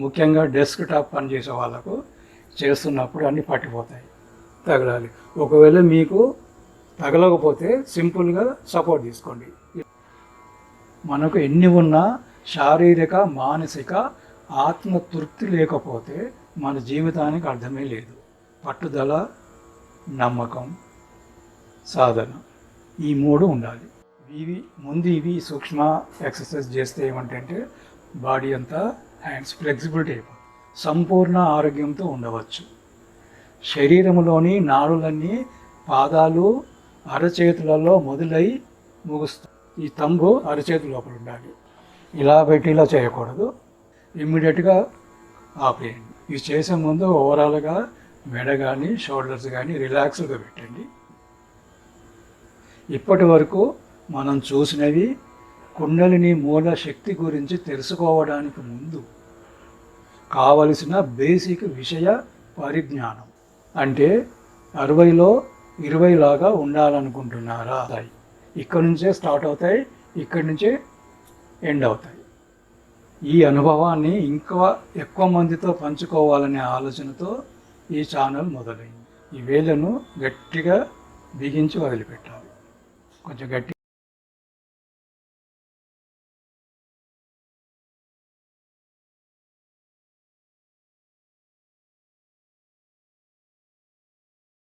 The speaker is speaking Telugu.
ముఖ్యంగా డెస్క్ టాప్ పని చేసే వాళ్ళకు చేస్తున్నప్పుడు అన్నీ పట్టిపోతాయి. తగలాలి. ఒకవేళ మీకు తగలకపోతే సింపుల్గా సపోర్ట్ తీసుకోండి. మనకు ఎన్ని ఉన్నా శారీరక మానసిక ఆత్మ తృప్తి లేకపోతే మన జీవితానికి అర్థమే లేదు. పట్టుదల నమ్మకం సాధన ఈ మూడు ఉండాలి. ఇవి ముందు ఇవి సూక్ష్మ ఎక్సర్సైజ్ చేస్తే ఏమంటే బాడీ అంతా అండ్ ఫ్లెక్సిబిలిటీ అయిపోతుంది సంపూర్ణ ఆరోగ్యంతో ఉండవచ్చు. శరీరంలోని నాడులన్నీ పాదాలు అరచేతులలో మొదలై ముగుస్తాయి ఈ తంబు అరచేతు లోపల ఉండాలి. ఇలా పెట్టి ఇలా చేయకూడదు ఇమ్మీడియట్గా ఆపేయండి. ఇది చేసే ముందు ఓవరాల్గా మెడ కానీ షోల్డర్స్ కానీ రిలాక్స్గా పెట్టండి. ఇప్పటి వరకు మనం చూసినవి కుండలిని మూల శక్తి గురించి తెలుసుకోవడానికి ముందు కావలసిన బేసిక్ విషయ పరిజ్ఞానం. అంటే అరవైలో ఇరవై లాగా ఉండాలనుకుంటున్నారా? ఇక్కడ నుంచే స్టార్ట్ అవుతాయి ఇక్కడి నుంచే ఎండ్ అవుతాయి. ఈ అనుభవాన్ని ఇంకా ఎక్కువ మందితో పంచుకోవాలనే ఆలోచనతో ఈ ఛానల్ మొదలైంది. ఈ వేలను గట్టిగా బిగించి వదిలిపెట్టాలి. కొంచెం గట్టి